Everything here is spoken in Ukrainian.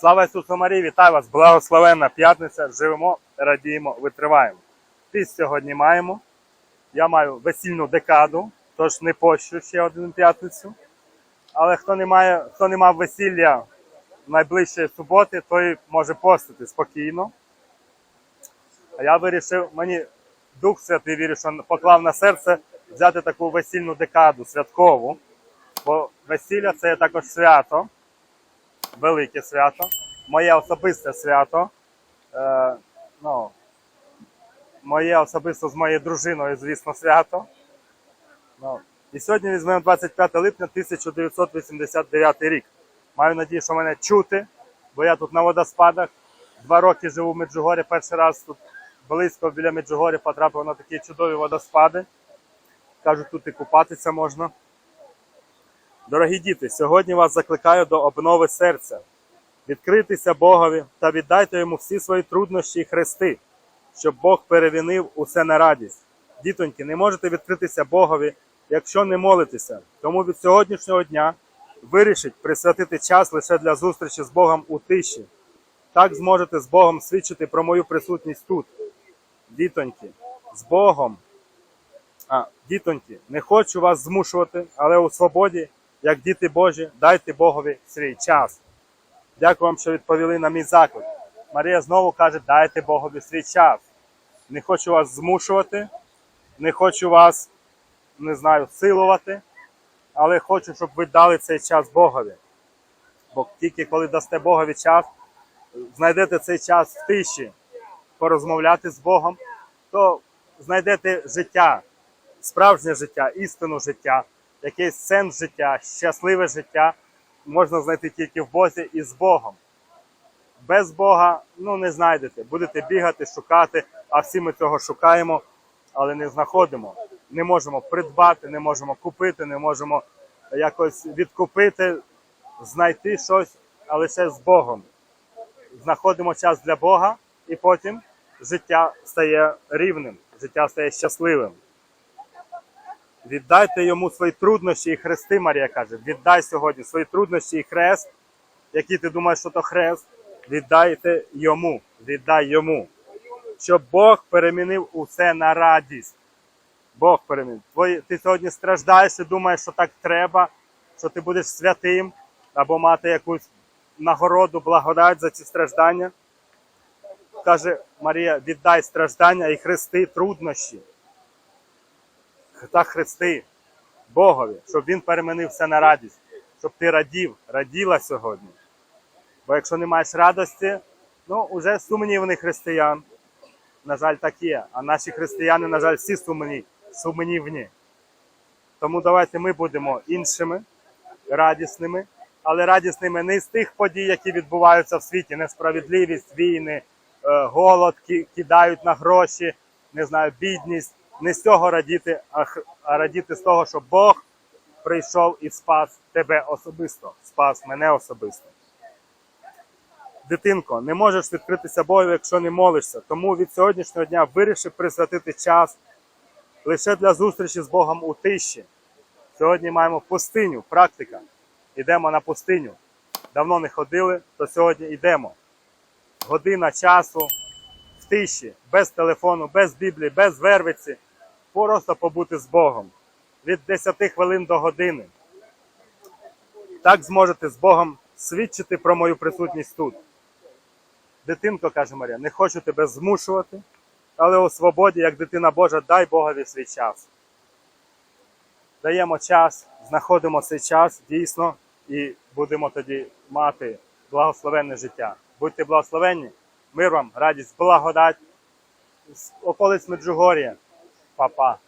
Слава Ісусу Марії, вітаю вас! Благословенна п'ятниця! Живемо, радіємо, витриваємо. Фіст сьогодні маємо. Я маю весільну декаду, тож не пощу ще один п'ятницю. Але хто не має, хто не мав весілля найближчої суботи, той може постити спокійно. А я вирішив, мені Дух Святий що поклав на серце взяти таку весільну декаду святкову. Бо весілля це також свято, велике свято, моє особисте свято. Е, ну, моє особисто з моєю дружиною, звісно, свято. Ну, і сьогодні візьмемо 25 липня 1989 рік. Маю надію, що мене чути, бо я тут на водоспадах. Два роки живу в Меджугорі. Перший раз тут близько біля Меджугорі потрапив на такі чудові водоспади. Кажуть, тут і купатися можна. Дорогі діти, сьогодні вас закликаю до обнови серця. Відкритися Богові та віддайте йому всі свої труднощі і хрести, щоб Бог перевінив усе на радість. Дітоньки, не можете відкритися Богові, якщо не молитеся. Тому від сьогоднішнього дня вирішіть присвятити час лише для зустрічі з Богом у тиші. Так зможете з Богом свідчити про мою присутність тут. Дітоньки, з Богом. А, дітоньки, не хочу вас змушувати, але у свободі, як діти Божі, дайте Богові свій час. Дякую вам, що відповіли на мій заклик. Марія знову каже: дайте Богові свій час. Не хочу вас змушувати, не хочу вас, не знаю, силувати, але хочу, щоб ви дали цей час Богові. Бо тільки коли дасте Богові час, знайдете цей час в тиші, порозмовляти з Богом, то знайдете життя, справжнє життя, істину життя, якийсь сенс життя, щасливе життя можна знайти тільки в Бозі і з Богом. Без Бога ну не знайдете. Будете бігати, шукати, а всі ми цього шукаємо, але не знаходимо. Не можемо придбати, не можемо купити, не можемо якось відкупити, знайти щось, а лише з Богом. Знаходимо час для Бога, і потім життя стає рівним, життя стає щасливим. Віддайте йому свої труднощі і хрести, Марія каже. Віддай сьогодні свої труднощі і хрест, які ти думаєш, що то хрест. Віддайте йому, віддай йому. Щоб Бог перемінив усе на радість. Бог перемінив. Твої, ти сьогодні страждаєш і думаєш, що так треба, що ти будеш святим або мати якусь нагороду, благодать за ці страждання. Каже Марія, віддай страждання і хрести труднощі та хрести Богові, щоб він перемінив все на радість, щоб ти радів, раділа сьогодні. Бо якщо не маєш радості, ну вже сумнівний християн. На жаль, так є. А наші християни, на жаль, всі сумні, сумнівні. Тому давайте ми будемо іншими, радісними, але радісними не з тих подій, які відбуваються в світі, несправедливість, війни, е, голод, кидають на гроші, не знаю, бідність. Не з цього радіти, а, радіти з того, що Бог прийшов і спас тебе особисто, спас мене особисто. Дитинко, не можеш відкритися Богу, якщо не молишся. Тому від сьогоднішнього дня вирішив присвятити час лише для зустрічі з Богом у тиші. Сьогодні маємо пустиню, практика. Йдемо на пустиню. Давно не ходили, то сьогодні йдемо. Година часу в тиші, без телефону, без Біблії, без вервиці. Просто побути з Богом. Від 10 хвилин до години. Так зможете з Богом свідчити про мою присутність тут. Дитинко, каже Марія, не хочу тебе змушувати, але у свободі, як дитина Божа, дай Богові свій час. Даємо час, знаходимо цей час дійсно і будемо тоді мати благословенне життя. Будьте благословенні, мир вам, радість, благодать з околиць Меджугор'я. papá?